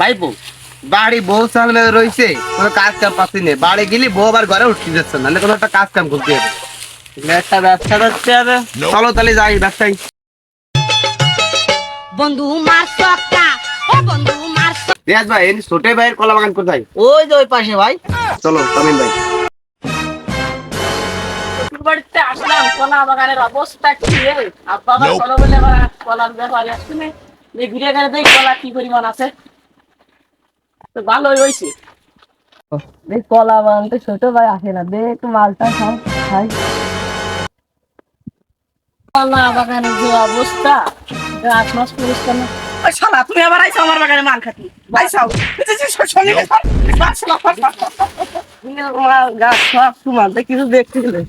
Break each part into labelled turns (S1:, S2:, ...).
S1: ভাইপো বাড়ি বউ সামনে রয়েছে কোনো কাজ কাম পাচ্ছি না। বাড়ি গেলি বউ আবার ঘরে উঠতে যাচ্ছে না কোনো একটা কাজ কাম করতে হবে। একটা ব্যবসা করতে হবে। চলো তাহলে যাই ব্যবসায়।
S2: বন্ধু ও
S1: রিয়াজ ভাই এই ছোটে ভাইয়ের কলা বাগান কোথায়?
S3: ওই যে ওই পাশে ভাই।
S1: চলো তামিম ভাই।
S4: বাড়িতে আসলাম কলা বাগানের অবস্থা কি রে? আব্বা কলা বলে কলার ব্যাপারে আসছে ঘুরে গেলে দেখ কলা কি পরিমাণ আছে। তো ভালোই হয়েছে।
S3: দেখ কলা বানাতে ছোট ভাই আসে না। দেখ একটু মালটা খাও খাই।
S4: কলা বাগানের যে অবস্থা গাছ মাছ পরিষ্কার না। ওই শালা তুমি আবার আইছো আমার বাগানে মাল খাতি। আইসাও গাছ সব কিছু দেখতে গেলে।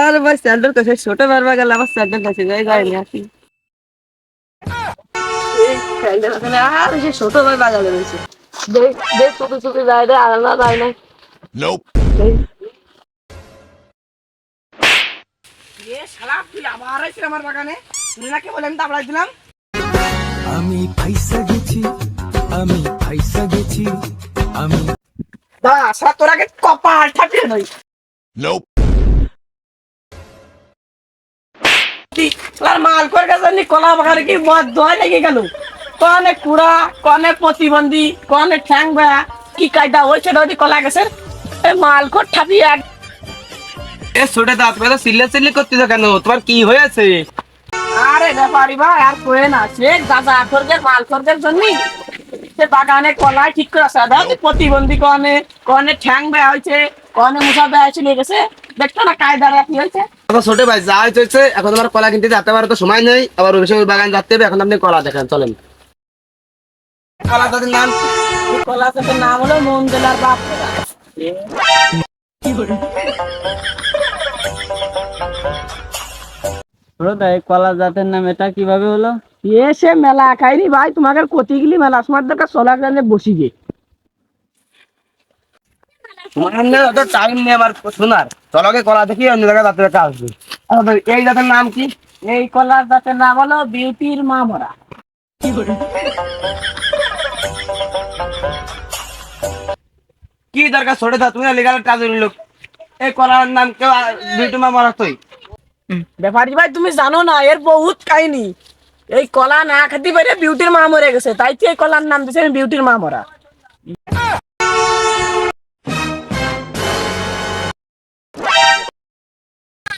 S4: আর ভাই স্যান্ডেল কাছে ছোট বারবা গেলে আবার স্যান্ডেল কাছে যাই যাই আসি। আমি
S5: ফাইসা গেছি আমি ফাইসা গেছি আমি
S4: দা শালা তোর আগে কপাল ঠাপিয়ে নই শালার মাল করে গেছে কলা বাগানে কি মদ দয় লেগে গেল? কনে কুড়া কনে প্রতিবন্ধী কনে ঠ্যাং বেয়া কি কায়দা হয়েছে ওদি কলা গেছে এ মাল কর ঠাপিয়ে এক
S1: এ ছোটে দাঁত পেয়ে সিল্লে সিল্লি করতেছো কেন? তোমার কি হয়েছে?
S4: আরে ব্যাপারি ভাই আর কোয়ে না সে গাঁজা খরগের মাল খরগের জন্য সে বাগানে কলাই ঠিক করে আসা। দাও প্রতিবন্ধী কনে কনে ঠ্যাং বেয়া হয়েছে কনে মুসা বেয়া চলে গেছে। দেখছ না কায়দারা কি হয়েছে?
S1: আবার ছোট ভাই যা হয়েছে এখন তোমার কলা কিনতে যেতে পারো তো সময় নেই। আবার রবিশঙ্কর বাগান যাতে হবে এখন আপনি কলা দেখেন চলেন। কলা তাদের নাম?
S4: কলা গাছের নাম হলো মঞ্জুলার বাপ।
S3: ছোট কলা জাতের নাম এটা কীভাবে হলো?
S4: এসে মেলা খাইনি ভাই তোমাকে কতি গেলি মেলা সময় দরকার সোলা গানে বসি গে
S1: তোমার না অত টাইম নেই আমার শোনার। চলো কলা দেখি অন্য জায়গায় যাতে একটা আসবে। এই জাতের নাম কি?
S4: এই কলার জাতের নাম হলো বিউটির মামরা।
S1: কি দরকার ছোট দা? তুমি লিগাল কাজের লোক। এই কলার নাম কেউ দুইটো মা মারা তুই।
S4: ব্যাপারি ভাই তুমি জানো না এর বহুত কাহিনী। এই কলা না খাতি পারে বিউটির মা মরে গেছে। তাই তো এই কলার নাম দিয়েছে বিউটির মা মরা।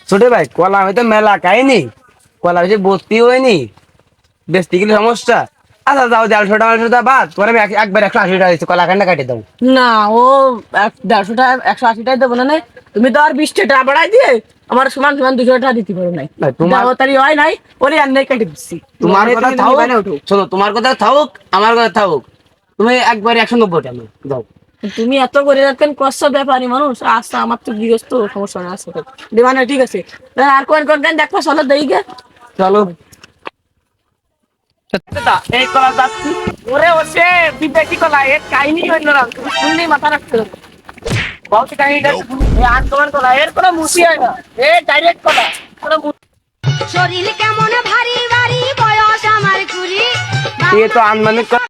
S1: ছোট ভাই কলা হয়তো মেলা খাইনি কলা হয়েছে বস্তি হয়নি। বেচতে গেলে সমস্যা? আচ্ছা যাও দেড়শো টাকা দেড়শো টাকা বাদ। তোমার আমি একবার একশো আশি টাকা দিচ্ছি কাটিয়ে দাও।
S4: না ও দেড়শো টাকা একশো আশি টাকা দেবো না তুমি তো আর বিশ টাকা বাড়াই দিয়ে আমার সমান সমান দুশো টাকা দিতে পারো নাই।
S1: তোমার-
S4: হয় নাই ওরে আর কেটে দিচ্ছি।
S1: তোমার
S4: মানে
S1: কথা থাকুক শোনো তোমার কথা থাকুক আমার কথা থাকুক। তুমি একবার একশো নব্বই টাকা দাও
S4: তুমি এত করে রাখবেন কষ্ট ব্যাপারী মানুষ। আচ্ছা আমার তো গৃহস্থ সমস্যা না আছে। ডিমান্ড ঠিক আছে। আর কোন কোন দেখো চলো দেই গে।
S1: চলো।
S4: এই কলা যাচ্ছি ওরে ওসে বিদেশি কলা এর কাহিনী অন্য রকম তুমি শুনলেই মাথা হবে বহুত কাহিনীটা আন্দোলন কলা এর কোনো মুসি হয় না এ ডাইরেক্ট কলা কোনো মুসি
S2: শরীর কেমন ভারী ভারী বয়স আমার কুড়ি
S1: এ তো আনমানিক